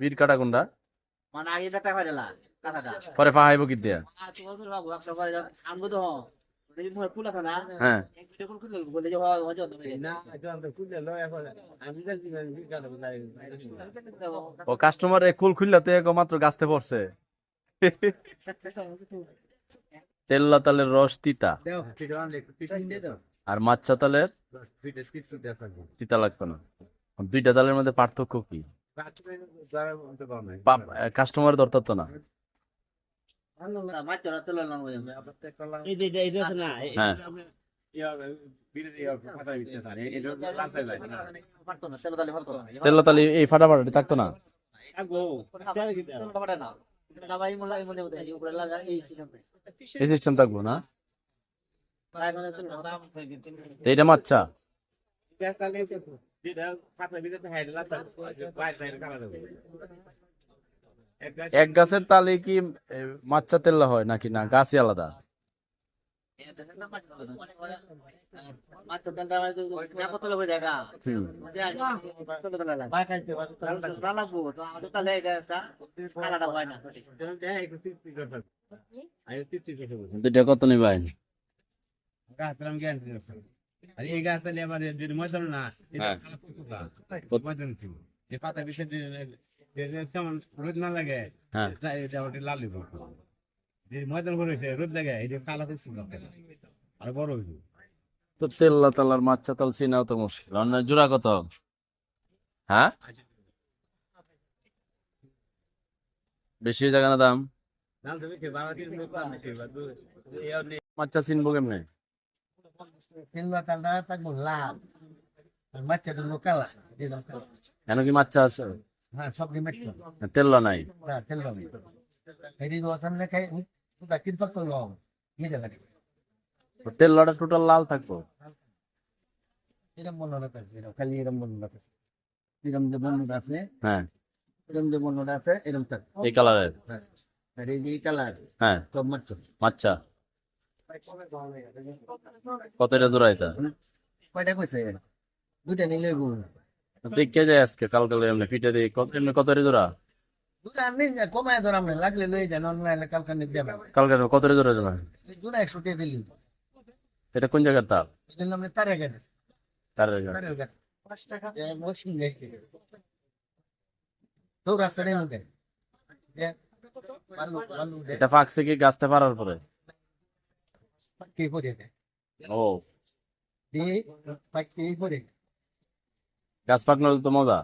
বীর কাটা কোনটা মানে আগে হয় না কথাটা। পরে ফাহাইব কি দিয়া বাবু একটা আমগো তো। তোমার কুল আছে না? হ্যাঁ। এক ভিডিও কল বলে যে হয় হয়তো না এটা তো লয় এখন আমি দেখছি না কি ও কাস্টমার কুল খুললাতে এক মাত্র গাছতে পড়ছে। তেল্লা তালের রস তিতা। আর মাচ্চা তালের তিতা লাগবে না। দুইটা তালের মধ্যে পার্থক্য কি? কাস্টমার দরকার তো না এই থাকতো না? এই সিস্টেম থাকব না? তাই মানে এটা মাচ্চা এক গাছের তালে কি মাচ্চা তেল্লা হয় নাকি না? গাছই আলাদা? তোলে দুইটা কত নিবেন? আর এই গাছ তাহলে আবার যদি ময়দান না এটা হ্যাঁ। ময়দান এই পাতা বিষয় তেমন রোদ না লাগে হ্যাঁ। লাল যদি ময়দান করে রোদ লাগে এটা কালা কিছু আর বড় তো তেল্লা তালার মাচ্চা তাল চিনাও তো মুশকিল। অন্য জোড়া কত? হ্যাঁ? বেশি জায়গা না দাম? এই নেই। মাচ্চা চিনবো কেমনে? কেন কি মাচ্চা আছে হ্যাঁ সব তেল্লা নাই না তেলবা নেই এই দিন ওখান থেকে তুই কিন পাক করল কি দেবে তো তেল্লাটা টোটাল লাল থাকব এরম মনে রাখে এরম খালি এরম মনে রাখে এরম যে বন্ধুটা আছে হ্যাঁ এরম যে বন্ধুটা আছে এরম থাক এই কালারের আর এই যে কালার হ্যাঁ সব মাত্র মাচ্চা কত এটা জোড়া এটা? কয়টা কইছে? দুইটা নিলে দেখে যায় আজকে কালকে এমনি ফিটে দিই। কত এমনি কত জোড়া? কমায় লাগলে লই যান অনলাইন কালকে নিতে যাবে। কালকে কত এটা জোড়া জোড়া? দুটা একশো টাকা দিলি? এটা কোন জায়গার তারে? তারে পাঁচ টাকা মশিন তো রাস্তা নেই এটা পাকছে কি গাছতে পারার পরে? কে করে দে ও দি পাকি করে গাছ পাকলে তো মজা